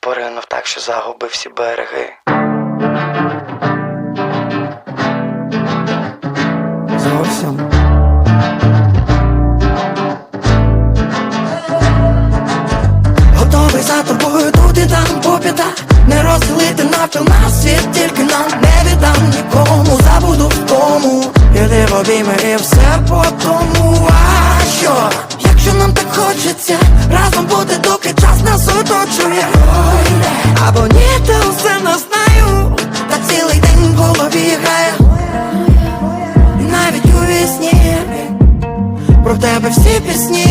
поринув так, що загубив всі береги. Зовсім. Готовий за тобою тут і там по Не розділити навпіл на світ, тільки нам. Не віддам нікому, забуду в тому. Іди в обійми і все по тому оточує. Ой, не. Або ні, та усе не знаю. Та цілий день в голові грає. Навіть у вісні. Про тебе всі пісні